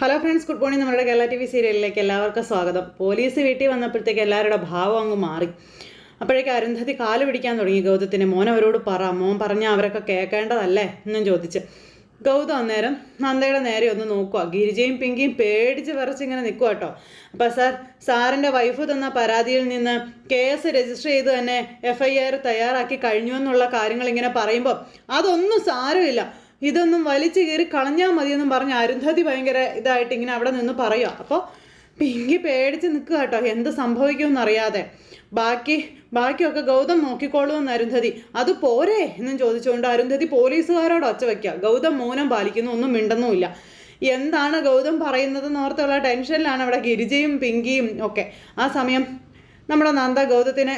Hello friends good morning. നമ്മുടെ Kerala T V സീരിയലിലേക്ക് എല്ലാവർക്കും സ്വാഗതം. പോലീസ് വീട്ടിൽ വന്നപ്പോഴത്തേക്ക് എല്ലാവരുടെ ഭാവം അങ്ങ് മാറി. അപ്പോഴേക്ക് അരുന്ധതി കാൽ പിടിക്കാൻ തുടങ്ങി. ഗൗതത്തിന് മോൻ അവരോട് പറ. മോൻ പറഞ്ഞാൽ അവരൊക്കെ കേൾക്കേണ്ടതല്ലേ എന്നും ചോദിച്ച്. ഗൗതം അന്നേരം നന്ദയുടെ നേരെ ഒന്ന് നോക്കുക ഗിരിജയും പിങ്കിയും പേടിച്ച് വിറച്ചിങ്ങനെ നിൽക്കുക കേട്ടോ. അപ്പം സാർ സാറിന്റെ വൈഫ് തന്ന പരാതിയിൽ നിന്ന് കേസ് രജിസ്റ്റർ ചെയ്ത് തന്നെ എഫ് ഐ ആർ തയ്യാറാക്കി കഴിഞ്ഞു എന്നുള്ള കാര്യങ്ങൾ ഇങ്ങനെ പറയുമ്പോൾ അതൊന്നും സാരമില്ല. ഇതൊന്നും വലിച്ചു കീറി കളഞ്ഞാൽ മതിയെന്നും പറഞ്ഞ് അരുന്ധതി ഭയങ്കര ഇതായിട്ട് ഇങ്ങനെ അവിടെ നിന്ന് പറയുക അപ്പോൾ പിങ്കി പേടിച്ച് നിൽക്കുക കേട്ടോ എന്ത് സംഭവിക്കുമെന്ന് അറിയാതെ. ബാക്കി ബാക്കിയൊക്കെ ഗൗതം നോക്കിക്കോളുമെന്ന് അരുന്ധതി. അത് പോരെ എന്നും ചോദിച്ചുകൊണ്ട് അരുന്ധതി പോലീസുകാരോട് ഒച്ച വയ്ക്കുക ഗൗതം മൗനം പാലിക്കുന്നു ഒന്നും മിണ്ടുന്നുമില്ല. എന്താണ് ഗൗതം പറയുന്നതെന്ന് ഓർത്തുള്ള ടെൻഷനിലാണ് അവിടെ ഗിരിജയും പിങ്കിയും ഒക്കെ. ആ സമയം നമ്മുടെ നന്ദ ഗൗതത്തിനെ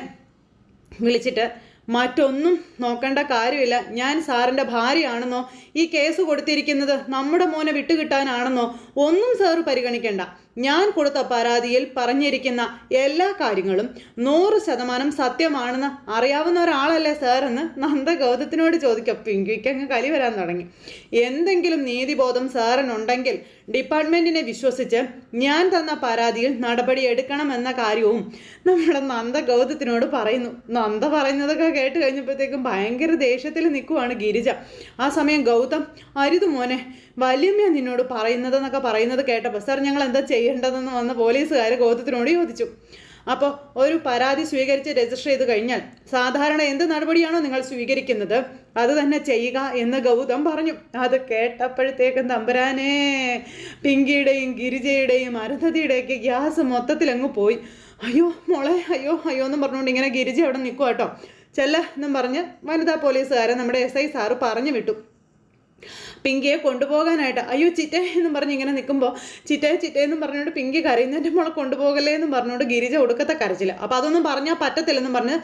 വിളിച്ചിട്ട് മറ്റൊന്നും നോക്കേണ്ട കാര്യമില്ല. ഞാൻ സാറിന്റെ ഭാര്യയാണെന്നോ ഈ കേസ് കൊടുത്തിരിക്കുന്നത് നമ്മുടെ മോനെ വിട്ടുകിട്ടാനാണെന്നോ ഒന്നും സാറ് പരിഗണിക്കേണ്ട. ഞാൻ കൊടുത്ത പരാതിയിൽ പറഞ്ഞിരിക്കുന്ന എല്ലാ കാര്യങ്ങളും നൂറ് ശതമാനം സത്യമാണെന്ന് അറിയാവുന്ന ഒരാളല്ലേ സാർ എന്ന് നന്ദ ഗൗതത്തിനോട് ചോദിക്കാം. പിങ്കിക്ക് അങ്ങ് കലി വരാൻ തുടങ്ങി. എന്തെങ്കിലും നീതിബോധം സാറിനുണ്ടെങ്കിൽ ഡിപ്പാർട്ട്മെന്റിനെ വിശ്വസിച്ച് ഞാൻ തന്ന പരാതിയിൽ നടപടി എടുക്കണമെന്ന കാര്യവും നമ്മുടെ നന്ദ ഗൗതത്തിനോട് പറയുന്നു. നന്ദ പറയുന്നതൊക്കെ കേട്ട് കഴിഞ്ഞപ്പോഴത്തേക്കും ഭയങ്കര ദേഷ്യത്തിൽ നിൽക്കുവാണ് ഗിരിജ. ആ സമയം ഗൗതം അരുത് മോനെ വല്യമ്മ നിന്നോട് പറയുന്നതെന്നൊക്കെ പറയുന്നത് കേട്ടപ്പോൾ സാർ ഞങ്ങൾ എന്താ ചെയ്യേണ്ടതെന്ന് വന്ന പോലീസുകാർ ഗോത്രത്തിനോട് ചോദിച്ചു. അപ്പോൾ ഒരു പരാതി സ്വീകരിച്ച് രജിസ്റ്റർ ചെയ്ത് കഴിഞ്ഞാൽ സാധാരണ എന്ത് നടപടിയാണോ നിങ്ങൾ സ്വീകരിക്കുന്നത് അത് തന്നെ ചെയ്യുക എന്ന് ഗൗതം പറഞ്ഞു. അത് കേട്ടപ്പോഴത്തേക്കും തമ്പുരാനെ പിങ്കിയുടെയും ഗിരിജയുടെയും അരുന്ധതിയുടെയൊക്കെ ഗ്യാസ് മൊത്തത്തിൽ അങ്ങ് പോയി. അയ്യോ മോളെ അയ്യോ അയ്യോ എന്നും പറഞ്ഞുകൊണ്ട് ഇങ്ങനെ ഗിരിജ അവിടെ നിൽക്കുക കേട്ടോ. ചെല്ല എന്നും പറഞ്ഞ് വനിതാ പോലീസുകാരെ നമ്മുടെ എസ് ഐ സാറ് പറഞ്ഞു വിട്ടു. പിങ്കിയെ കൊണ്ടുപോകാനായിട്ട് അയ്യോ ചിറ്റേ എന്ന് പറഞ്ഞ് ഇങ്ങനെ നിൽക്കുമ്പോൾ ചിറ്റേ ചിറ്റേ എന്ന് പറഞ്ഞുകൊണ്ട് പിങ്കി കരയുന്നതിന്റെ മോളെ കൊണ്ടുപോകല്ലേ എന്ന് പറഞ്ഞുകൊണ്ട് ഗിരിജ ഒടുക്കത്തെ കരച്ചില്ല അപ്പോൾ അതൊന്നും പറഞ്ഞാൽ പറ്റത്തില്ലെന്ന് പറഞ്ഞ്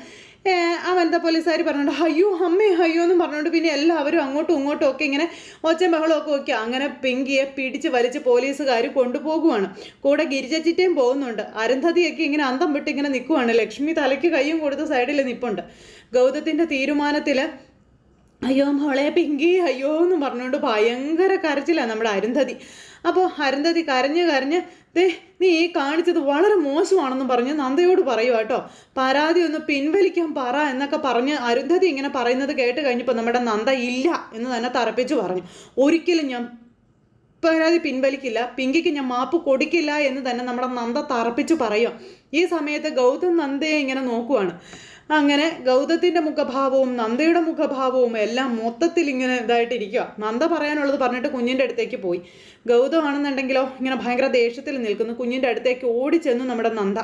ആ വനിതാ പോലീസുകാർ പറഞ്ഞുകൊണ്ട് അയ്യോ അമ്മേ അയ്യോ എന്ന് പറഞ്ഞുകൊണ്ട് പിന്നെ എല്ലാവരും അങ്ങോട്ടും ഇങ്ങോട്ടും ഒക്കെ ഇങ്ങനെ ഒച്ചയും ബഹളമൊക്കെ ഒക്കെ അങ്ങനെ പിങ്കിയെ പിടിച്ച് വലിച്ച് പോലീസുകാർ കൊണ്ടുപോകുവാണ്. കൂടെ ഗിരിജ ചിറ്റയും പോകുന്നുണ്ട്. അരന്ധതിയൊക്കെ ഇങ്ങനെ അന്തം വിട്ട് ഇങ്ങനെ നിൽക്കുവാണ് ലക്ഷ്മി തലയ്ക്ക് കൈയും കൊടുത്ത് സൈഡിൽ നിൽപ്പുണ്ട് ഗൗതത്തിന്റെ തീരുമാനത്തിൽ അയ്യോ മോളെ പിങ്കി അയ്യോ എന്ന് പറഞ്ഞുകൊണ്ട് ഭയങ്കര കരച്ചിലാണ് നമ്മുടെ അരുന്ധതി. അപ്പോൾ അരുന്ധതി കരഞ്ഞ് കരഞ്ഞ് ദേ നീ ഈ കാണിച്ചത് വളരെ മോശമാണെന്ന് പറഞ്ഞ് നന്ദയോട് പറയുക കേട്ടോ. പരാതി ഒന്ന് പിൻവലിക്കാൻ പറ എന്നൊക്കെ പറഞ്ഞ് അരുന്ധതി ഇങ്ങനെ പറയുന്നത് കേട്ട് കഴിഞ്ഞപ്പോൾ നമ്മുടെ നന്ദ ഇല്ല എന്ന് തന്നെ തറപ്പിച്ച് പറഞ്ഞു. ഒരിക്കലും ഞാൻ പരാതി പിൻവലിക്കില്ല പിങ്കിക്ക് ഞാൻ മാപ്പ് കൊടുക്കില്ല എന്ന് തന്നെ നമ്മുടെ നന്ദ തറപ്പിച്ച് പറയുക ഈ സമയത്ത് ഗൗതം നന്ദയെ ഇങ്ങനെ നോക്കുവാണ്. അങ്ങനെ ഗൗതത്തിന്റെ മുഖഭാവവും നന്ദയുടെ മുഖഭാവവും എല്ലാം മൊത്തത്തിൽ ഇങ്ങനെ ഇതായിട്ടിരിക്കുക നന്ദ പറയാനുള്ളത് പറഞ്ഞിട്ട് കുഞ്ഞിന്റെ അടുത്തേക്ക് പോയി. ഗൗതമാണെന്നുണ്ടെങ്കിലോ ഇങ്ങനെ ഭയങ്കര ദേഷ്യത്തിൽ നിൽക്കുന്നു. കുഞ്ഞിന്റെ അടുത്തേക്ക് ഓടിച്ചെന്നു നമ്മുടെ നന്ദ.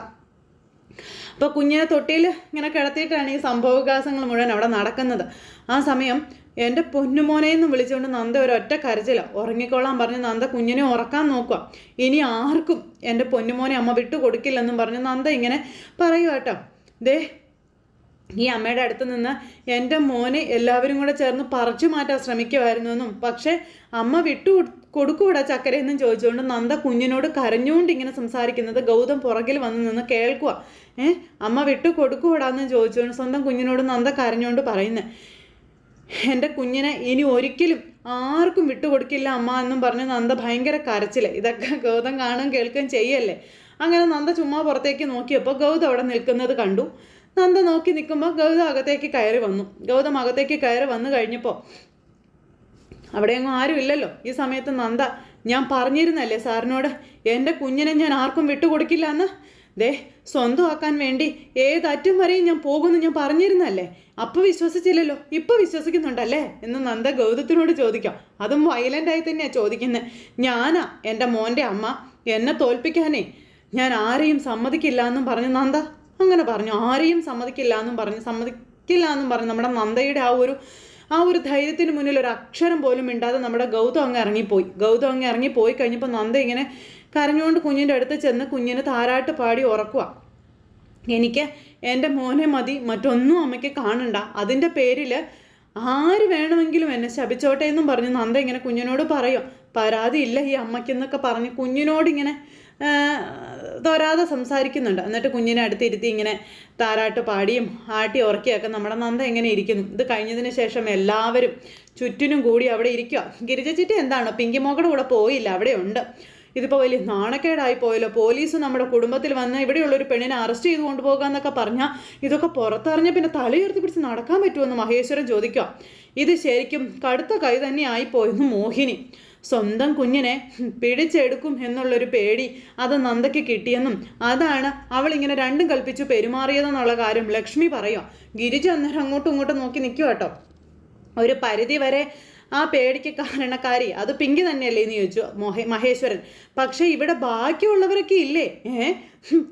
അപ്പോൾ കുഞ്ഞിനെ തൊട്ടിയിൽ ഇങ്ങനെ കിടത്തിയിട്ടാണ് ഈ സംഭവവികാസങ്ങൾ മുഴുവൻ അവിടെ നടക്കുന്നത്. ആ സമയം എന്റെ പൊന്നുമോനെയെന്നും വിളിച്ചുകൊണ്ട് നന്ദ ഒരൊറ്റ കരച്ചില. ഉറങ്ങിക്കോളാൻ പറഞ്ഞ് നന്ദ കുഞ്ഞിനെ ഉറക്കാൻ നോക്കുക ഇനി ആർക്കും എന്റെ പൊന്നുമോനെ അമ്മ വിട്ടു കൊടുക്കില്ലെന്നും പറഞ്ഞ് നന്ദ ഇങ്ങനെ പറയുക കേട്ടോ. ദേ ഈ അമ്മയുടെ അടുത്ത് നിന്ന് എന്റെ മോനെ എല്ലാവരും കൂടെ ചേർന്ന് പറിച്ചു മാറ്റാൻ ശ്രമിക്കുമായിരുന്നു എന്നും. പക്ഷേ അമ്മ വിട്ടു കൊടുക്കൂടാ ചക്കരയെന്നും ചോദിച്ചുകൊണ്ട് നന്ദ കുഞ്ഞിനോട് കരഞ്ഞുകൊണ്ട് ഇങ്ങനെ സംസാരിക്കുന്നത് ഗൗതം പുറകിൽ വന്ന് നിന്ന് കേൾക്കുക ഏ അമ്മ വിട്ടു കൊടുക്കൂടാന്ന് ചോദിച്ചുകൊണ്ട് സ്വന്തം കുഞ്ഞിനോട് നന്ദ കരഞ്ഞുകൊണ്ട് പറയുന്നത് എന്റെ കുഞ്ഞിനെ ഇനി ഒരിക്കലും ആർക്കും വിട്ടുകൊടുക്കില്ല അമ്മ എന്നും പറഞ്ഞ് നന്ദ ഭയങ്കര കരച്ചിൽ. ഇതൊക്കെ ഗൗതം കാണുകയും കേൾക്കുകയും ചെയ്യല്ലേ? അങ്ങനെ നന്ദ ചുമ്മാ പുറത്തേക്ക് നോക്കിയപ്പോൾ ഗൗതം അവിടെ നിൽക്കുന്നത് കണ്ടു. നന്ദ നോക്കി നിൽക്കുമ്പോൾ ഗൗതം അകത്തേക്ക് കയറി വന്നു. ഗൗതം അകത്തേക്ക് കയറി വന്നു കഴിഞ്ഞപ്പോൾ അവിടെ ആരും ഇല്ലല്ലോ. ഈ സമയത്ത് നന്ദ ഞാൻ പറഞ്ഞിരുന്നല്ലേ സാറിനോട് എന്റെ കുഞ്ഞിനെ ഞാൻ ആർക്കും വിട്ടുകൊടുക്കില്ല എന്ന്? ദേ സ്വന്തമാക്കാൻ വേണ്ടി ഏതറ്റം വരെയും ഞാൻ പോകുമെന്ന് ഞാൻ പറഞ്ഞിരുന്നല്ലേ? അപ്പോൾ വിശ്വസിച്ചില്ലല്ലോ. ഇപ്പോൾ വിശ്വസിക്കുന്നുണ്ടല്ലേ? എന്ന് നന്ദ ഗൗതത്തിനോട് ചോദിക്കാം. അതും വയലന്റായി തന്നെയാണ് ചോദിക്കുന്നത് ഞാനാ എന്റെ മോന്റെ അമ്മ. എന്നെ തോൽപ്പിക്കാനേ. ഞാൻ ആരെയും സമ്മതിക്കില്ല എന്നും പറഞ്ഞു നന്ദ. അങ്ങനെ പറഞ്ഞു. ആരെയും സമ്മതിക്കില്ല എന്നും പറഞ്ഞു. സമ്മതിക്കില്ല എന്നും പറഞ്ഞു. നമ്മുടെ നന്ദയുടെ ആ ഒരു ആ ഒരു ധൈര്യത്തിന് മുന്നിൽ ഒരു അക്ഷരം പോലും മിണ്ടാതെ നമ്മുടെ ഗൗതം അങ്ങ് ഇറങ്ങിപ്പോയി. ഗൗതം അങ്ങ് ഇറങ്ങിപ്പോയി കഴിഞ്ഞപ്പോൾ നന്ദ ഇങ്ങനെ കരഞ്ഞുകൊണ്ട് കുഞ്ഞിന്റെ അടുത്ത് ചെന്ന് കുഞ്ഞിന് താരാട്ട് പാടി ഉറക്കുക. എനിക്ക് എന്റെ മോനെ മതി മറ്റൊന്നും അമ്മയ്ക്ക് കാണണ്ട. അതിന്റെ പേരിൽ ആര് വേണമെങ്കിലും എന്നെ ശപിച്ചോട്ടെ എന്നും പറഞ്ഞു. നന്ദ ഇങ്ങനെ കുഞ്ഞിനോട് പറയും. പരാതിയില്ല ഈ അമ്മയ്ക്കെന്നൊക്കെ പറഞ്ഞ് കുഞ്ഞിനോടിങ്ങനെ തൊരാതെ സംസാരിക്കുന്നുണ്ട്. എന്നിട്ട് കുഞ്ഞിനെ അടുത്തിരുത്തി ഇങ്ങനെ താരാട്ട് പാടിയും ആട്ടി ഉറക്കിയൊക്കെ നമ്മുടെ നന്ദ എങ്ങനെ ഇരിക്കുന്നു? ഇത് കഴിഞ്ഞതിന് ശേഷം എല്ലാവരും ചുറ്റിനും കൂടി അവിടെ ഇരിക്കുക ഗിരിജ ചിറ്റി എന്താണ്? പിങ്കി മോക്കടെ കൂടെ പോയില്ല. അവിടെ ഉണ്ട്. ഇതിപ്പോൾ വലിയ നാണക്കേടായി പോയല്ലോ. പോലീസ് നമ്മുടെ കുടുംബത്തിൽ വന്ന് ഇവിടെയുള്ള ഒരു പെണ്ണിനെ അറസ്റ്റ് ചെയ്ത് കൊണ്ടുപോകാന്നൊക്കെ പറഞ്ഞാൽ ഇതൊക്കെ പുറത്തറിഞ്ഞ പിന്നെ തലയുയർത്തി പിടിച്ച് നടക്കാൻ പറ്റുമെന്ന് മഹേശ്വരൻ ചോദിക്കുക ഇത് ശരിക്കും കടുത്ത കൈ തന്നെ ആയിപ്പോയെന്ന് മോഹിനി. സ്വന്തം കുഞ്ഞിനെ പിടിച്ചെടുക്കും എന്നുള്ളൊരു പേടി അത് നന്ദയ്ക്ക് കിട്ടിയെന്നും അതാണ് അവൾ ഇങ്ങനെ രണ്ടും കൽപ്പിച്ചു പെരുമാറിയതെന്നുള്ള കാര്യം ലക്ഷ്മി പറയുക ഗിരിജ അന്നേരം അങ്ങോട്ടും ഇങ്ങോട്ടും നോക്കി നിൽക്കുക കേട്ടോ. ഒരു പരിധി വരെ ആ പേടിക്ക് കാരണക്കാരി. അത് പിങ്കി തന്നെയല്ലേ എന്ന് ചോദിച്ചു മൊഹ മഹേശ്വരൻ. പക്ഷേ ഇവിടെ ബാക്കിയുള്ളവരൊക്കെ ഇല്ലേ? ഏ?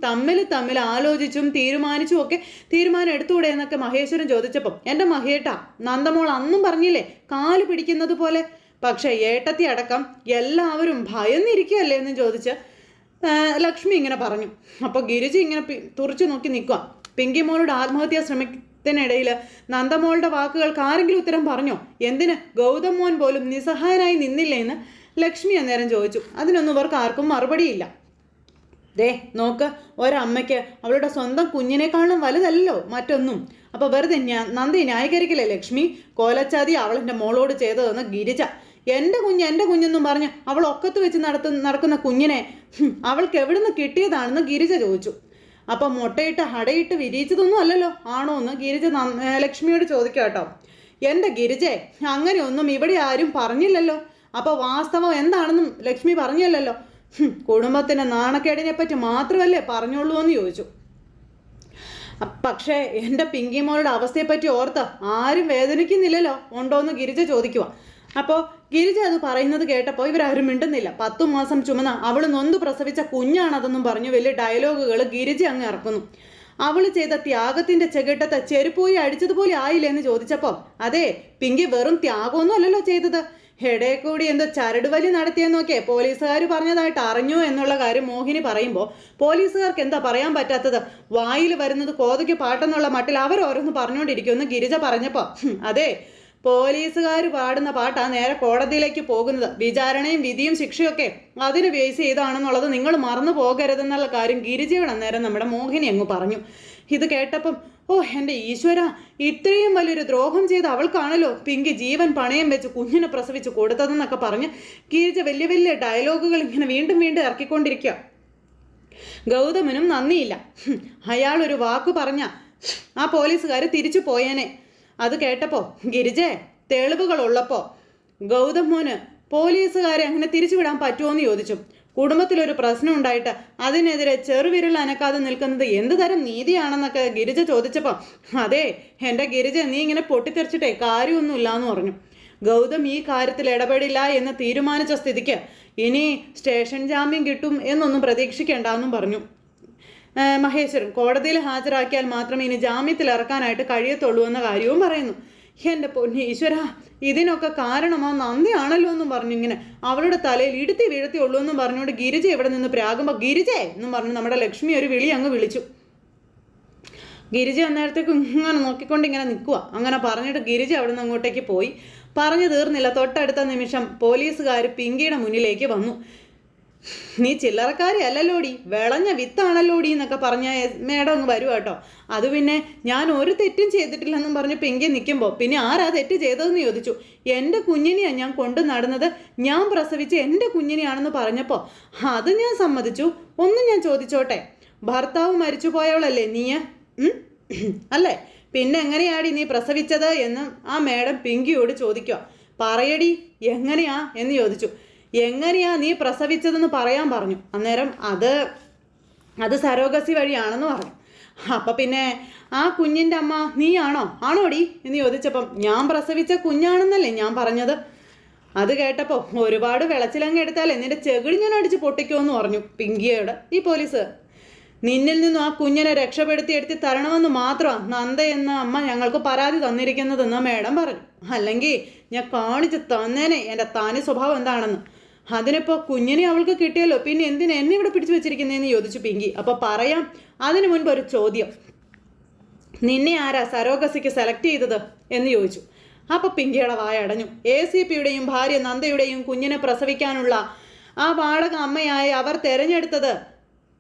തമ്മിൽ തമ്മിൽ ആലോചിച്ചും തീരുമാനിച്ചും ഒക്കെ തീരുമാനം എടുത്തുകൂടെ എന്നൊക്കെ മഹേശ്വരൻ ചോദിച്ചപ്പം എന്റെ മഹേട്ട നന്ദമോൾ അന്നും പറഞ്ഞില്ലേ കാൽ പിടിക്കുന്നത് പോലെ പക്ഷേ ഏട്ടത്തി അടക്കം എല്ലാവരും ഭയന്നിരിക്കുകയല്ലേ എന്ന് ചോദിച്ച് ലക്ഷ്മി ഇങ്ങനെ പറഞ്ഞു. അപ്പോൾ ഗിരിജി ഇങ്ങനെ തുറച്ചു നോക്കി നിൽക്കുക പിങ്കി മോളുടെ ആത്മഹത്യാ ശ്രമത്തിനിടയിൽ നന്ദമോളുടെ വാക്കുകൾക്ക് ആരെങ്കിലും ഉത്തരം പറഞ്ഞോ? എന്തിന്? ഗൗതം മോൻ പോലും നിസ്സഹായനായി നിന്നില്ലേ എന്ന് ലക്ഷ്മി അന്നേരം ചോദിച്ചു. അതിനൊന്നും ഇവർക്ക് ആർക്കും മറുപടിയില്ല. ദേ നോക്ക് ഒരമ്മയ്ക്ക് അവളുടെ സ്വന്തം കുഞ്ഞിനേക്കാളും വലുതല്ലോ മറ്റൊന്നും. അപ്പോൾ വെറുതെ ഞാൻ നന്ദി ന്യായീകരിക്കില്ലേ ലക്ഷ്മി? കോലച്ചാതി അവൾ എന്റെ മോളോട് ചെയ്തതെന്ന് ഗിരിജ. എന്റെ കുഞ്ഞ് എന്റെ കുഞ്ഞെന്നും പറഞ്ഞ് അവൾ ഒക്കത്ത് വെച്ച് നടത്തു നടക്കുന്ന കുഞ്ഞിനെ അവൾക്ക് എവിടുന്ന് കിട്ടിയതാണെന്ന് ഗിരിജ ചോദിച്ചു. അപ്പം മുട്ടയിട്ട് ഹടയിട്ട് വിരിയിച്ചതൊന്നും അല്ലല്ലോ? ആണോ എന്ന് ഗിരിജ ലക്ഷ്മിയോട് ചോദിക്കുക കേട്ടോ എന്റെ ഗിരിജെ അങ്ങനെയൊന്നും ഇവിടെ ആരും പറഞ്ഞില്ലല്ലോ. അപ്പോൾ വാസ്തവം എന്താണെന്നും ലക്ഷ്മി പറഞ്ഞില്ലല്ലോ. ഹും, കുടുംബത്തിന്റെ നാണക്കേടിനെ പറ്റി മാത്രമല്ലേ പറഞ്ഞുള്ളൂ എന്ന് ചോദിച്ചു. പക്ഷേ എന്റെ പിങ്കി മോളുടെ അവസ്ഥയെ പറ്റി ഓർത്ത് ആരും വേദനിക്കുന്നില്ലല്ലോ? ഉണ്ടോ എന്ന് ഗിരിജ ചോദിക്കുക അപ്പോൾ ഗിരിജ അത് പറയുന്നത് കേട്ടപ്പോൾ ഇവരാരും മിണ്ടുന്നില്ല. പത്തു മാസം ചുമന്ന അവൾ നൊന്ത് പ്രസവിച്ച കുഞ്ഞാണതെന്നും പറഞ്ഞു വലിയ ഡയലോഗുകൾ ഗിരിജ അങ്ങ് ഇറക്കുന്നു. അവൾ ചെയ്ത ത്യാഗത്തിന്റെ ചെകിട്ടത്തെ ചെരുപ്പോയി അടിച്ചതുപോലെ ആയില്ലേ എന്ന് ചോദിച്ചപ്പോൾ അതെ പിങ്കി വെറും ത്യാഗമൊന്നും അല്ലല്ലോ ചെയ്തത്. ഹെഡേ കൂടി എന്തോ ചരടുവലി നടത്തിയെന്നൊക്കെ പോലീസുകാർ പറഞ്ഞതായിട്ട് അറിഞ്ഞു എന്നുള്ള കാര്യം മോഹിനി പറയുമ്പോൾ പോലീസുകാർക്ക് എന്താ പറയാൻ പറ്റാത്തത്? വായിൽ വരുന്നത് കോതയ്ക്ക് പാട്ടെന്നുള്ള മട്ടിൽ അവർ ഓരോന്ന് പറഞ്ഞുകൊണ്ടിരിക്കുമെന്ന് ഗിരിജ പറഞ്ഞപ്പോൾ അതെ പോലീസുകാർ പാടുന്ന പാട്ടാണ് നേരെ കോടതിയിലേക്ക് പോകുന്നത്. വിചാരണയും വിധിയും ശിക്ഷയൊക്കെ അതിന് ബേസ് ചെയ്താണെന്നുള്ളത് നിങ്ങൾ മറന്നു പോകരുതെന്നുള്ള കാര്യം ഗിരിജയോട് അന്നേരം നമ്മുടെ മോഹിനി അങ്ങ് പറഞ്ഞു. ഇത് കേട്ടപ്പം ഓ എന്റെ ഈശ്വര ഇത്രയും വലിയൊരു ദ്രോഹം ചെയ്ത് അവൾക്കാണല്ലോ പിങ്കി ജീവൻ പണയം വെച്ച് കുഞ്ഞിനെ പ്രസവിച്ച് കൊടുത്തതെന്നൊക്കെ പറഞ്ഞ് കീഴ്ച വലിയ വലിയ ഡയലോഗുകൾ ഇങ്ങനെ വീണ്ടും വീണ്ടും ഇറക്കിക്കൊണ്ടിരിക്കുക ഗൗതമനും നന്ദിയില്ല. അയാളൊരു വാക്ക് പറഞ്ഞ ആ പോലീസുകാർ തിരിച്ചു പോയേനെ. അത് കേട്ടപ്പോ ഗിരിജെ തെളിവുകൾ ഉള്ളപ്പോ ഗൗതം മോന് പോലീസുകാരെ അങ്ങനെ തിരിച്ചുവിടാൻ പറ്റുമോ എന്ന് ചോദിച്ചു. കുടുംബത്തിലൊരു പ്രശ്നം ഉണ്ടായിട്ട് അതിനെതിരെ ചെറുവിരൽ അനക്കാതെ നിൽക്കുന്നത് എന്ത് തരം നീതിയാണെന്നൊക്കെ ഗിരിജ ചോദിച്ചപ്പോൾ അതെ എന്റെ ഗിരിജ നീ ഇങ്ങനെ പൊട്ടിത്തെറിച്ചിട്ടേ കാര്യമൊന്നുമില്ല എന്ന് പറഞ്ഞു. ഗൗതം ഈ കാര്യത്തിൽ ഇടപെടില്ല എന്ന് തീരുമാനിച്ച സ്ഥിതിക്ക് ഇനി സ്റ്റേഷൻ ജാമ്യം കിട്ടും എന്നൊന്നും പ്രതീക്ഷിക്കേണ്ട എന്നും പറഞ്ഞു മഹേശ്വരൻ കോടതിയിൽ ഹാജരാക്കിയാൽ മാത്രമേ ഇനി ജാമ്യത്തിൽ ഇറക്കാനായിട്ട് കഴിയത്തുള്ളൂ എന്ന കാര്യവും പറയുന്നു. എന്റെ പൊന്നി ഈശ്വര ഇതിനൊക്കെ കാരണമാ നന്ദിയാണല്ലോ എന്നും പറഞ്ഞു ഇങ്ങനെ അവളുടെ തലയിൽ ഇടുത്തി വീഴത്തി ഉള്ളൂ എന്നും പറഞ്ഞുകൊണ്ട് ഗിരിജ ഇവിടെ നിന്ന് പ്രാകുമ്പോൾ ഗിരിജേ എന്നും പറഞ്ഞു നമ്മുടെ ലക്ഷ്മി ഒരു വിളി അങ്ങ് വിളിച്ചു. ഗിരിജ അന്നേരത്തേക്ക് ഇങ്ങനെ നോക്കിക്കൊണ്ട് ഇങ്ങനെ നിൽക്കുക അങ്ങനെ പറഞ്ഞിട്ട് ഗിരിജ അവിടെ നിന്ന് അങ്ങോട്ടേക്ക് പോയി. പറഞ്ഞു തീർന്നില്ല തൊട്ടടുത്ത നിമിഷം പോലീസുകാർ പിങ്കിയുടെ മുന്നിലേക്ക് വന്നു. നീ ചില്ലറക്കാരി അല്ലല്ലോടി വിളഞ്ഞ വിത്താണല്ലോടി എന്നൊക്കെ പറഞ്ഞ മേഡം അങ്ങ് വരും കേട്ടോ. അത് പിന്നെ ഞാൻ ഒരു തെറ്റും ചെയ്തിട്ടില്ലെന്നും പറഞ്ഞ് പിങ്കി നിൽക്കുമ്പോൾ പിന്നെ ആരാ തെറ്റ് ചെയ്തതെന്ന് ചോദിച്ചു. എന്റെ കുഞ്ഞിനെയാണ് ഞാൻ കൊണ്ടു നടന്നത്. ഞാൻ പ്രസവിച്ച് എന്റെ കുഞ്ഞിനെയാണെന്ന് പറഞ്ഞപ്പോൾ അത് ഞാൻ സമ്മതിച്ചു. ഒന്നും ഞാൻ ചോദിച്ചോട്ടെ. ഭർത്താവ് മരിച്ചു പോയവളല്ലേ നീ അല്ലേ? പിന്നെ എങ്ങനെയാടി നീ പ്രസവിച്ചത് എന്ന് ആ മേഡം പിങ്കിയോട് ചോദിക്കുക പറയടി എങ്ങനെയാ എന്ന് ചോദിച്ചു. എങ്ങനെയാ നീ പ്രസവിച്ചതെന്ന് പറയാൻ പറഞ്ഞു. അന്നേരം അത് അത് സരോഗസി വഴിയാണെന്ന് പറഞ്ഞു. അപ്പൊ പിന്നെ ആ കുഞ്ഞിന്റെ അമ്മ നീയാണോ? ആണോടി? എന്ന് ചോദിച്ചപ്പം ഞാൻ പ്രസവിച്ച കുഞ്ഞാണെന്നല്ലേ ഞാൻ പറഞ്ഞത്. അത് കേട്ടപ്പോൾ ഒരുപാട് വിളച്ചിലങ്ങ് എടുത്താലേ നിന്റെ ചെകിടി ഞാൻ അടിച്ച് പൊട്ടിക്കുമെന്ന് പറഞ്ഞു പിങ്കിയോട്. ഈ പോലീസ് നിന്നിൽ നിന്നും ആ കുഞ്ഞിനെ രക്ഷപ്പെടുത്തി എടുത്തി തരണമെന്ന് മാത്രമാണ് നന്ദ എന്ന അമ്മ ഞങ്ങൾക്ക് പരാതി തന്നിരിക്കുന്നതെന്ന് മേഡം പറഞ്ഞു. അല്ലെങ്കിൽ ഞാൻ കാണിച്ച് തന്നേനെ എന്റെ താനി സ്വഭാവം എന്താണെന്ന്. അതിനിപ്പോൾ കുഞ്ഞിനെ അവൾക്ക് കിട്ടിയല്ലോ. പിന്നെ എന്തിനാ എന്നെ ഇവിടെ പിടിച്ചു വെച്ചിരിക്കുന്നതെന്ന് ചോദിച്ചു പിങ്കി. അപ്പോൾ പറയാം അതിനു മുൻപ് ഒരു ചോദ്യം. നിന്നെ ആരാ സരോഗസിക്ക് സെലക്ട് ചെയ്തത്? എന്ന് ചോദിച്ചു. അപ്പോൾ പിങ്കിയുടെ വായ അടഞ്ഞു. എ സി പിയുടെയും ഭാര്യ നന്ദയുടെയും കുഞ്ഞിനെ പ്രസവിക്കാനുള്ള ആ വാടക അമ്മയായി അവർ തിരഞ്ഞെടുത്തത്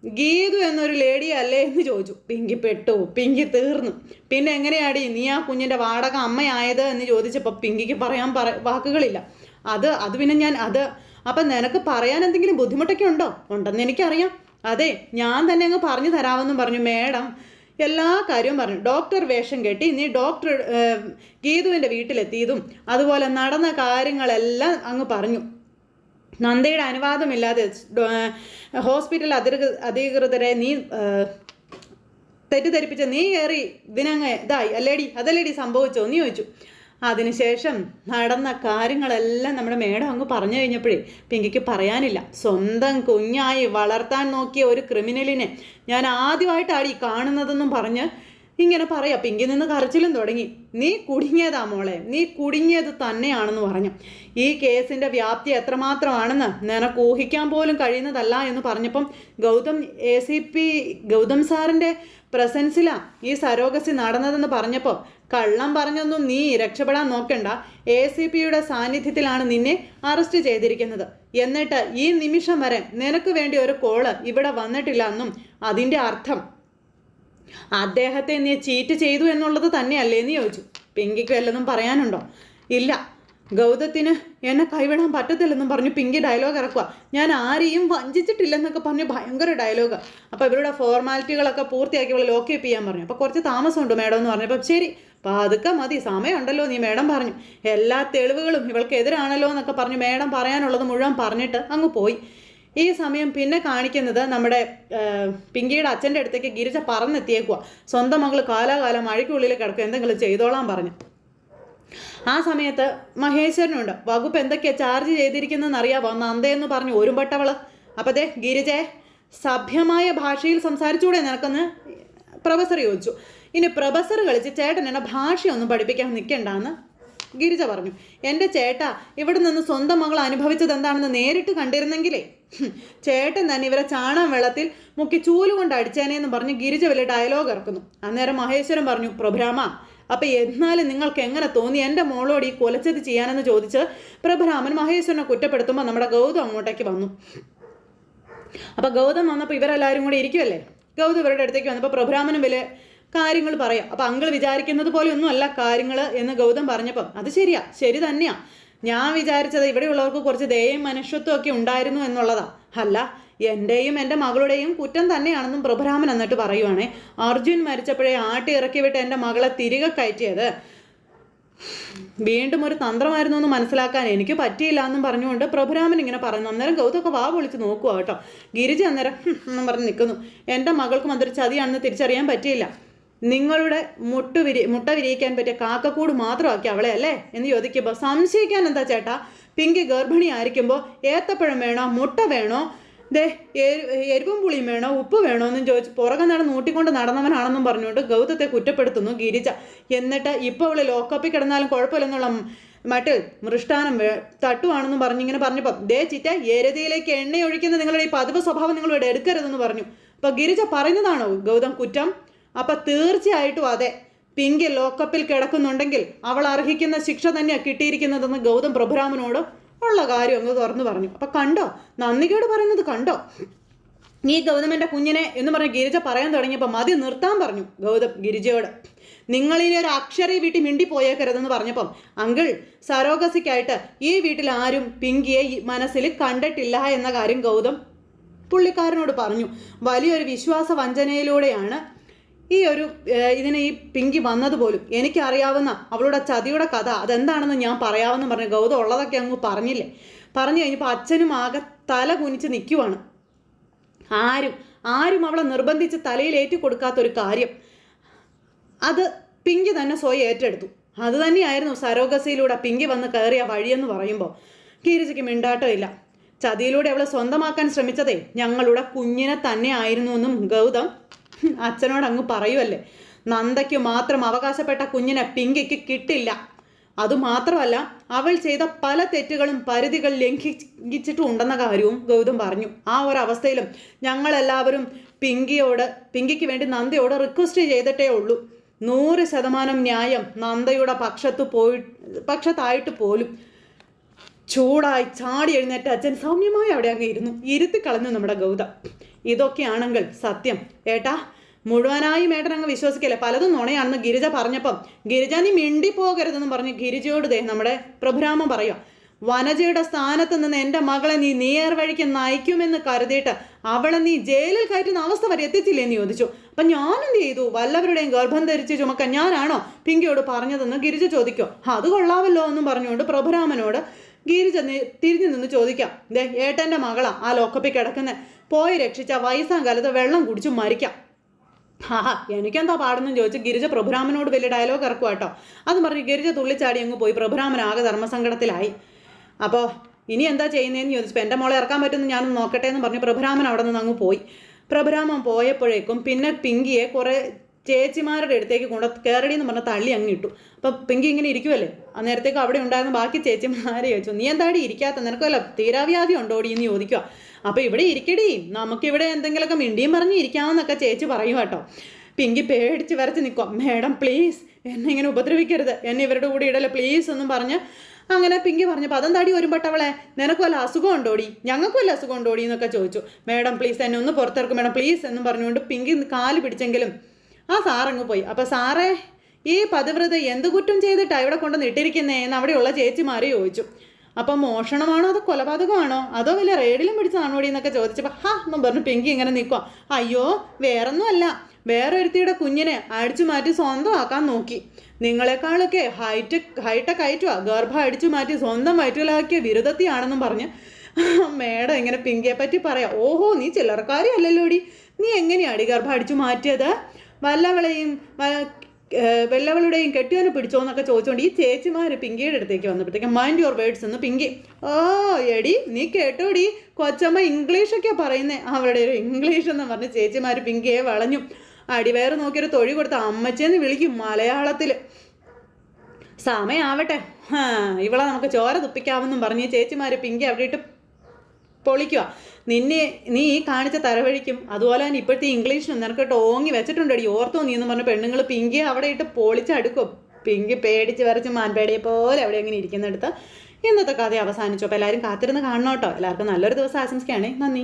ഗീതു എന്നൊരു ലേഡി അല്ലേ എന്ന് ചോദിച്ചു. പിങ്കി പെട്ടു. പിങ്കി തീർന്നു. പിന്നെ എങ്ങനെയാടി നീ ആ കുഞ്ഞിന്റെ വാടക അമ്മയായത് എന്ന് ചോദിച്ചപ്പോൾ പിങ്കിക്ക് പറയാൻ പറ വാക്കുകളില്ല. അത് അത് പിന്നെ ഞാൻ അത് അപ്പം നിനക്ക് പറയാൻ എന്തെങ്കിലും ബുദ്ധിമുട്ടൊക്കെ ഉണ്ടോ? ഉണ്ടെന്ന് എനിക്കറിയാം. അതെ ഞാൻ തന്നെ അങ്ങ് പറഞ്ഞു തരാമെന്നും പറഞ്ഞു. മേഡം എല്ലാ കാര്യവും പറഞ്ഞു. ഡോക്ടർ വേഷം കെട്ടി നീ ഡോക്ടർ ഗീതുവിന്റെ വീട്ടിലെത്തിയതും അതുപോലെ നടന്ന കാര്യങ്ങളെല്ലാം അങ്ങ് പറഞ്ഞു. നന്ദയുടെ അനുവാദമില്ലാതെ ഹോസ്പിറ്റൽ അധികൃ അധികൃതരെ നീ തെറ്റിദ്ധരിപ്പിച്ച നീ കയറി ഇതിനങ്ങ് ഇതായി. അല്ലേടി അതല്ലേടി സംഭവിച്ചോ? നീ ചോദിച്ചു. അതിനുശേഷം നടന്ന കാര്യങ്ങളെല്ലാം നമ്മുടെ മേഡം അങ്ങ് പറഞ്ഞു കഴിഞ്ഞപ്പോഴേ പിങ്കിക്ക് പറയാനില്ല. സ്വന്തം കുഞ്ഞായി വളർത്താൻ നോക്കിയ ഒരു ക്രിമിനലിനെ ഞാൻ ആദ്യമായിട്ടാണ് ഈ കാണുന്നതെന്നും പറഞ്ഞ് ഇങ്ങനെ പറയാം. പിങ്കി നിന്ന് കരച്ചിലും തുടങ്ങി. നീ കുടുങ്ങിയതാ മോളെ. നീ കുടുങ്ങിയത് തന്നെയാണെന്ന് പറഞ്ഞു. ഈ കേസിന്റെ വ്യാപ്തി എത്രമാത്രമാണെന്ന് നിനക്ക് ഊഹിക്കാൻ പോലും കഴിയുന്നതല്ല എന്ന് പറഞ്ഞപ്പം Gautham A C P Gautham സാറിന്റെ പ്രസൻസിലാ ഈ സരോഗസി നടന്നതെന്ന് പറഞ്ഞപ്പോൾ കള്ളം പറഞ്ഞൊന്നും നീ രക്ഷപ്പെടാൻ നോക്കണ്ട. എ സി പിയുടെ സാന്നിധ്യത്തിലാണ് നിന്നെ അറസ്റ്റ് ചെയ്തിരിക്കുന്നത്. എന്നിട്ട് ഈ നിമിഷം വരെ നിനക്ക് വേണ്ടി ഒരു കോൾ ഇവിടെ വന്നിട്ടില്ല എന്നും അതിന്റെ അർത്ഥം. അദ്ദേഹത്തെ നീ ചീറ്റ് ചെയ്തു എന്നുള്ളത് തന്നെയല്ലേ എന്ന് ചോദിച്ചു. പിങ്കിക്ക് വല്ലതും പറയാനുണ്ടോ? ഇല്ല. ഗൗതത്തിന് എന്നെ കൈവിടാൻ പറ്റത്തില്ലെന്നും പറഞ്ഞു പിങ്കി ഡയലോഗ് ഇറക്കുക. ഞാൻ ആരെയും വഞ്ചിച്ചിട്ടില്ലെന്നൊക്കെ പറഞ്ഞ് ഭയങ്കര ഡയലോഗ് അപ്പോൾ ഇവരുടെ ഫോർമാലിറ്റികളൊക്കെ പൂർത്തിയാക്കി ഇവളെ ലോക്കപ്പ് ചെയ്യാൻ പറഞ്ഞു. അപ്പോൾ കുറച്ച് താമസമുണ്ട് മേഡം എന്ന് പറഞ്ഞപ്പോൾ ശരി പതുക്കെ മതി സമയമുണ്ടല്ലോ നീ മേഡം പറഞ്ഞു. എല്ലാ തെളിവുകളും ഇവൾക്ക് എതിരാണല്ലോ എന്നൊക്കെ പറഞ്ഞു മേഡം പറയാനുള്ളത് മുഴുവൻ പറഞ്ഞിട്ട് അങ്ങ് പോയി. ഈ സമയം പിന്നെ കാണിക്കുന്നത് നമ്മുടെ പിങ്കിയുടെ അച്ഛന്റെ അടുത്തേക്ക് ഗിരിജ പറന്നെത്തിയേക്കുക സ്വന്തം മകൾ കാലാകാലം മഴയ്ക്കുള്ളിൽ കിടക്കുക എന്തെങ്കിലും ചെയ്തോളാൻ പറഞ്ഞു. ആ സമയത്ത് മഹേശ്വരനുണ്ട്. വകുപ്പ് എന്തൊക്കെയാ ചാർജ് ചെയ്തിരിക്കുന്നതെന്ന് അറിയാമോ നന്ദയെന്ന് പറഞ്ഞു ഒരുമ്പട്ടവൾ. അപ്പതേ ഗിരിജെ സഭ്യമായ ഭാഷയിൽ സംസാരിച്ചുകൂടെ നിനക്കൊന്ന് പ്രൊഫസർ ചോദിച്ചു. ഇനി പ്രൊഫസർ കളിച്ച് ചേട്ടൻ എന്നെ ഭാഷയൊന്നും പഠിപ്പിക്കാൻ നിൽക്കണ്ടെന്ന് ഗിരിജ പറഞ്ഞു. എന്റെ ചേട്ടാ ഇവിടെ നിന്ന് സ്വന്തം മകൾ അനുഭവിച്ചത് എന്താണെന്ന് നേരിട്ട് കണ്ടിരുന്നെങ്കിലേ. ചേട്ടൻ തന്നെ ഇവരെ ചാണകം വെള്ളത്തിൽ മുക്കി ചൂലുകൊണ്ട് അടിച്ചേനെ എന്ന് പറഞ്ഞ് ഗിരിജ വലിയ ഡയലോഗ് ഇറക്കുന്നു. അന്നേരം മഹേശ്വരൻ പറഞ്ഞു പ്രഭുരാമ അപ്പൊ എന്നാലും നിങ്ങൾക്ക് എങ്ങനെ തോന്നി? എന്റെ മോളോട് ഈ കൊലച്ചത് ചെയ്യാനെന്ന് ചോദിച്ച് പ്രഭുരാമൻ മഹേശ്വരനെ കുറ്റപ്പെടുത്തുമ്പോൾ നമ്മുടെ ഗൗതം അങ്ങോട്ടേക്ക് വന്നു. അപ്പൊ ഗൗതം വന്നപ്പോൾ ഇവരെല്ലാവരും കൂടി ഇരിക്കുമല്ലേ ഗൗതം ഇവരുടെ അടുത്തേക്ക് വന്നപ്പോൾ പ്രഭുരാമനും വലിയ കാര്യങ്ങൾ പറയാം. അപ്പൊ അങ്കിൾ വിചാരിക്കുന്നത് പോലെ ഒന്നും അല്ല കാര്യങ്ങൾ എന്ന് ഗൗതം പറഞ്ഞപ്പം അത് ശരിയാ ശരി തന്നെയാ. ഞാൻ വിചാരിച്ചത് ഇവിടെയുള്ളവർക്ക് കുറച്ച് ദയയും മനുഷ്യത്വം ഒക്കെ ഉണ്ടായിരുന്നു എന്നുള്ളതാ. അല്ല എന്റെയും എന്റെ മകളുടെയും കുറ്റം തന്നെയാണെന്നും പ്രഭുരാമൻ എന്നിട്ട് പറയുവാണേ. അർജുൻ മരിച്ചപ്പോഴേ ആട്ടി ഇറക്കി വിട്ട് എന്റെ മകളെ തിരികെ കയറ്റിയത്. വീണ്ടും ഒരു തന്ത്രമായിരുന്നു എന്ന് മനസ്സിലാക്കാൻ എനിക്ക് പറ്റിയില്ല എന്നും പറഞ്ഞുകൊണ്ട് പ്രഭുരാമൻ ഇങ്ങനെ പറഞ്ഞു അന്നേരം ഗൗതമൊക്കെ വാ വിളിച്ച് നോക്കുക കേട്ടോ. ഗിരിജ അന്നേരം എന്നും പറഞ്ഞ് നിൽക്കുന്നു. എന്റെ മകൾക്കും അതൊരു ചതിയാണെന്ന് തിരിച്ചറിയാൻ പറ്റിയില്ല. നിങ്ങളുടെ മുട്ട വിരി മുട്ട വിരിയിക്കാൻ പറ്റിയ കാക്കക്കൂട് മാത്രമാക്കി അവളെ അല്ലേ എന്ന് ചോദിക്കുമ്പോൾ സംശയിക്കാൻ എന്താ ചേട്ടാ? പിങ്കി ഗർഭിണി ആയിരിക്കുമ്പോൾ ഏത്തപ്പഴം വേണോ? മുട്ട വേണോ? ദേ എരിവും പുളിയും വേണോ? ഉപ്പ് വേണോ എന്നും ചോദിച്ച് പുറകെ നടന്ന് നൂട്ടിക്കൊണ്ട് നടന്നവനാണെന്നും പറഞ്ഞുകൊണ്ട് ഗൗതത്തെ കുറ്റപ്പെടുത്തുന്നു ഗിരിജ. എന്നിട്ട് ഇപ്പോൾ അവൾ ലോക്കപ്പിൽ കിടന്നാലും കുഴപ്പമില്ലെന്നുള്ള മട്ടിൽ മൃഷ്ടാനം തട്ടുവാണെന്നും പറഞ്ഞിങ്ങനെ പറഞ്ഞപ്പോൾ ദേ ചിറ്റ എരതിയിലേക്ക് എണ്ണ ഒഴിക്കുന്ന നിങ്ങളുടെ ഈ പതിവ് സ്വഭാവം നിങ്ങൾ ഇവിടെ എടുക്കരുതെന്ന് പറഞ്ഞു. അപ്പൊ ഗിരിജ പറയുന്നതാണോ ഗൗതം കുറ്റം? അപ്പൊ തീർച്ചയായിട്ടും അതെ. പിങ്കി ലോക്കപ്പിൽ കിടക്കുന്നുണ്ടെങ്കിൽ അവൾ അർഹിക്കുന്ന ശിക്ഷ തന്നെയാണ് കിട്ടിയിരിക്കുന്നതെന്ന് ഗൗതം പ്രഭുരാമനോട് ഉള്ള കാര്യം ഒന്ന് തുറന്നു പറഞ്ഞു. അപ്പൊ കണ്ടോ? നന്ദികയോട് പറയുന്നത് കണ്ടോ? നീ ഗൗതമന്റെ കുഞ്ഞിനെ എന്ന് പറഞ്ഞ ഗിരിജ പറയാൻ തുടങ്ങിയപ്പോൾ മതി നിർത്താൻ പറഞ്ഞു ഗൗതം ഗിരിജയോട്. നിങ്ങൾ ഇനി ഒരു അക്ഷര വീട്ടിൽ മിണ്ടി പോയേക്കരുതെന്ന് പറഞ്ഞപ്പം അങ്കിൾ സരോഗസിക്കായിട്ട് ഈ വീട്ടിൽ ആരും പിങ്കിയെ ഈ മനസ്സിൽ കണ്ടിട്ടില്ല എന്ന കാര്യം ഗൗതം പുള്ളിക്കാരനോട് പറഞ്ഞു. വലിയൊരു വിശ്വാസ വഞ്ചനയിലൂടെയാണ് ഈ ഒരു ഇതിനെ ഈ പിങ്കി വന്നതുപോലും എനിക്കറിയാവുന്ന അവളുടെ ചതിയുടെ കഥ അതെന്താണെന്ന് ഞാൻ പറയാമെന്ന് പറഞ്ഞു ഗൗതം ഉള്ളതൊക്കെ അങ്ങ് പറഞ്ഞില്ലേ? പറഞ്ഞു കഴിഞ്ഞപ്പോൾ അച്ഛനും ആകെ തല കുനിച്ച് നിൽക്കുവാണ്. ആരും ആരും അവളെ നിർബന്ധിച്ച് തലയിലേറ്റി കൊടുക്കാത്തൊരു കാര്യം. അത് പിങ്കി തന്നെ സ്വയം ഏറ്റെടുത്തു. അത് തന്നെയായിരുന്നു സരോഗസിയിലൂടെ പിങ്കി വന്ന് കയറിയ വഴിയെന്ന് പറയുമ്പോൾ ഗിരിജയ്ക്ക് മിണ്ടാട്ടമില്ല ചതിയിലൂടെ അവളെ സ്വന്തമാക്കാൻ ശ്രമിച്ചതേ ഞങ്ങളുടെ കുഞ്ഞിനെ തന്നെ ആയിരുന്നു എന്നും ഗൗതം അച്ഛനോട് അങ്ങ് പറയുമല്ലേ നന്ദയ്ക്ക് മാത്രം അവകാശപ്പെട്ട കുഞ്ഞിനെ പിങ്കിക്ക് കിട്ടില്ല. അതുമാത്രമല്ല അവൾ ചെയ്ത പല തെറ്റുകളും പരിധികൾ ലംഘിച്ചിട്ടും ഉണ്ടെന്ന കാര്യവും ഗൗതം പറഞ്ഞു. ആ ഒരവസ്ഥയിലും ഞങ്ങളെല്ലാവരും പിങ്കിയോട് പിങ്കിക്ക് വേണ്ടി നന്ദയോട് റിക്വസ്റ്റ് ചെയ്തിട്ടേ ഉള്ളൂ. നൂറ് ശതമാനം ന്യായം നന്ദയുടെ പക്ഷത്ത് പോയി പക്ഷത്തായിട്ട് പോലും. ചൂടായി ചാടി എഴുന്നേറ്റ് അച്ഛൻ സൗമ്യമായി അവിടെ അങ്ങ് ഇരുന്നു. ഇരുത്തി കളഞ്ഞു നമ്മുടെ ഗൗതം. ഇതൊക്കെയാണെങ്കിൽ സത്യം. ഏട്ടാ മുഴുവനായും ഏട്ടൻ അങ്ങ് വിശ്വസിക്കല്ലേ? പലതും നുണയാണെന്ന് ഗിരിജ പറഞ്ഞപ്പം ഗിരിജ നീ മിണ്ടി പോകരുതെന്ന് പറഞ്ഞ് ഗിരിജയോട് ദേ നമ്മുടെ പ്രഭുരാമൻ പറയുക വനജയുടെ സ്ഥാനത്ത് നിന്ന് എന്റെ മകളെ നീ നേർവഴിക്ക് നയിക്കുമെന്ന് കരുതിയിട്ട് അവളെ നീ ജയിലിൽ കയറ്റുന്ന അവസ്ഥ വരെ എത്തിച്ചില്ലേ? എന്ന് ചോദിച്ചു. അപ്പം ഞാൻ എന്ത് ചെയ്തു? വല്ലവരുടെയും ഗർഭം ധരിച്ച് ചുമക്കാൻ ഞാനാണോ പിങ്കിയോട് പറഞ്ഞതെന്ന് ഗിരിജ ചോദിക്കോ? അത് കൊള്ളാവല്ലോ എന്നും പറഞ്ഞുകൊണ്ട് പ്രഭുരാമനോട് ഗിരിജ തിരിഞ്ഞു നിന്ന് ചോദിക്കാം. ദേ ഏട്ടന്റെ മകളാ ആ ലോക്കപ്പിൽ കിടക്കുന്നത് പോയി രക്ഷിച്ച വയസ്സാം കാലത്ത് വെള്ളം കുടിച്ച് മരിക്കാം. ഹാ എനിക്കെന്താ പാടുന്നു ചോദിച്ച് ഗിരിജ പ്രഭുരാമനോട് വലിയ ഡയലോഗ് ഇറക്കുക കേട്ടോ അത് പറഞ്ഞ് ഗിരിജ തുള്ളിച്ചാടി അങ്ങ് പോയി. പ്രഭുരാമൻ ആകെ ധർമ്മസങ്കടത്തിലായി. അപ്പോൾ ഇനി എന്താ ചെയ്യുന്നതെന്ന് ചോദിച്ചപ്പോൾ എന്റെ മോളെ ഇറക്കാൻ പറ്റുമെന്ന് ഞാനൊന്ന് നോക്കട്ടെ എന്ന് പറഞ്ഞ് പ്രഭുരാമൻ അവിടെ നിന്ന് അങ്ങ് പോയി. പ്രഭുരാമൻ പോയപ്പോഴേക്കും പിന്നെ പിങ്കിയെ കുറേ ചേച്ചിമാരുടെ അടുത്തേക്ക് കൊണ്ട് കയറടി എന്ന് പറഞ്ഞ് തള്ളി അങ്ങ് ഇട്ടു. അപ്പം പിങ്കി ഇങ്ങനെ ഇരിക്കുമല്ലേ അന്നേരത്തേക്ക് അവിടെ ഉണ്ടായിരുന്ന ബാക്കി ചേച്ചിമാരെ ചോദിച്ചു നീ എന്താടി ഇരിക്കാത്ത? നിനക്കല്ല തീരാവ്യാധി ഉണ്ടോടി? എന്ന് ചോദിക്കുക അപ്പോൾ ഇവിടെ ഇരിക്കടി നമുക്കിവിടെ എന്തെങ്കിലുമൊക്കെ മിണ്ടിയും പറഞ്ഞ് ഇരിക്കാമെന്നൊക്കെ ചേച്ചി പറയും കേട്ടോ പിങ്കി പേടിച്ച് വരച്ച് നിൽക്കുക മേഡം പ്ലീസ് എന്നെ ഇങ്ങനെ ഉപദ്രവിക്കരുത്. എന്നെ ഇവരുടെ കൂടെ ഇടല്ലേ പ്ലീസ് എന്നും പറഞ്ഞ് അങ്ങനെ പിങ്കി പറഞ്ഞു പറഞ്ഞപ്പോൾ താടി വരുമ്പോട്ടവളെ നിനക്ക് വല്ല അസുഖം ഉണ്ടോടി? ഞങ്ങൾക്കും വല്ല അസുഖം ഉണ്ടോടി? എന്നൊക്കെ ചോദിച്ചു. മേഡം പ്ലീസ് എന്നെ ഒന്ന് പുറത്തിറക്കും. മേഡം പ്ലീസ് എന്നും പറഞ്ഞുകൊണ്ട് പിങ്കി കാൽ പിടിച്ചെങ്കിലും ആ സാറങ്ങ് പോയി. അപ്പോൾ സാറേ ഈ പതിവ്രത എന്ത് കുറ്റം ചെയ്തിട്ടാണ് ഇവിടെ കൊണ്ട് നിട്ടിരിക്കുന്നേ എന്ന് അവിടെയുള്ള ചേച്ചിമാരെ ചോദിച്ചു. അപ്പം മോഷണമാണോ അതോ കൊലപാതകമാണോ? അതോ വല്ല റേഡിലും പിടിച്ചതാണോ എന്നൊക്കെ ചോദിച്ചപ്പോൾ ഹാ എന്നും പറഞ്ഞു പിങ്കി ഇങ്ങനെ നിൽക്കുക അയ്യോ വേറൊന്നും അല്ല. വേറെ ഒരുത്തിയുടെ കുഞ്ഞിനെ അടിച്ചു മാറ്റി സ്വന്തമാക്കാൻ നോക്കി. നിങ്ങളെക്കാളൊക്കെ ഹൈടെക് ഹൈടെക് ആയിട്ടുവാ ഗർഭം അടിച്ചു മാറ്റി സ്വന്തം വയറ്റിലാക്കിയ വിരുദ്ധത്തിയാണെന്നും പറഞ്ഞ്. മേഡം ഇങ്ങനെ പിങ്കിയെ പറ്റി പറയാം ഓഹോ നീ ചില്ലറക്കാരി അല്ലല്ലോടി നീ എങ്ങനെയാടി ഗർഭം അടിച്ചു മാറ്റിയത്? വല്ലവളെയും വെള്ളവളുടെയും കെട്ടിയവനെ പിടിച്ചോ എന്നൊക്കെ ചോദിച്ചുകൊണ്ട് ഈ ചേച്ചിമാർ പിങ്കിയുടെ അടുത്തേക്ക് വന്നപ്പോഴത്തേക്ക് മൈൻഡ് യുവർ വേർഡ്സ് എന്ന് പിങ്കി. ഓ എടി നീ കേട്ടോടി കൊച്ചമ്മ ഇംഗ്ലീഷൊക്കെ പറയുന്നേ. അവരുടെ ഒരു ഇംഗ്ലീഷ് എന്ന് പറഞ്ഞ് ചേച്ചിമാർ പിങ്കിയെ വളഞ്ഞു. അടിവയറ് നോക്കിയൊരു തൊഴി കൊടുത്ത അമ്മച്ചേന്ന് വിളിക്കും മലയാളത്തിൽ സമയാവട്ടെ. ഇവളെ നമുക്ക് ചോര തുപ്പിക്കാമെന്നും പറഞ്ഞ് ചേച്ചിമാർ പിങ്കി അവിടെ ഇട്ട് പൊളിക്കുക. നിന്നെ നീ ഈ കാണിച്ച തരവഴിക്കും അതുപോലെ തന്നെ ഇപ്പോഴത്തെ ഇംഗ്ലീഷിനും നിനക്ക് ടോങ്ങി വെച്ചിട്ടുണ്ടടി. ഓർത്തോ നീ എന്ന് പറഞ്ഞ പെണ്ണുങ്ങൾ പിങ്കി അവിടെ ഇട്ട് പൊളിച്ചടുക്കും പിങ്കി പേടിച്ച് വരച്ച് മാൻപേടിയെ പോലെ അവിടെ അങ്ങനെ ഇരിക്കുന്നിടത്ത്. ഇന്നത്തെ കഥ അവസാനിച്ചു. അപ്പോൾ എല്ലാവരും കാത്തിരുന്ന് കാണണം കേട്ടോ. എല്ലാവർക്കും നല്ലൊരു ദിവസം ആശംസിക്കുകയാണേ. നന്ദി.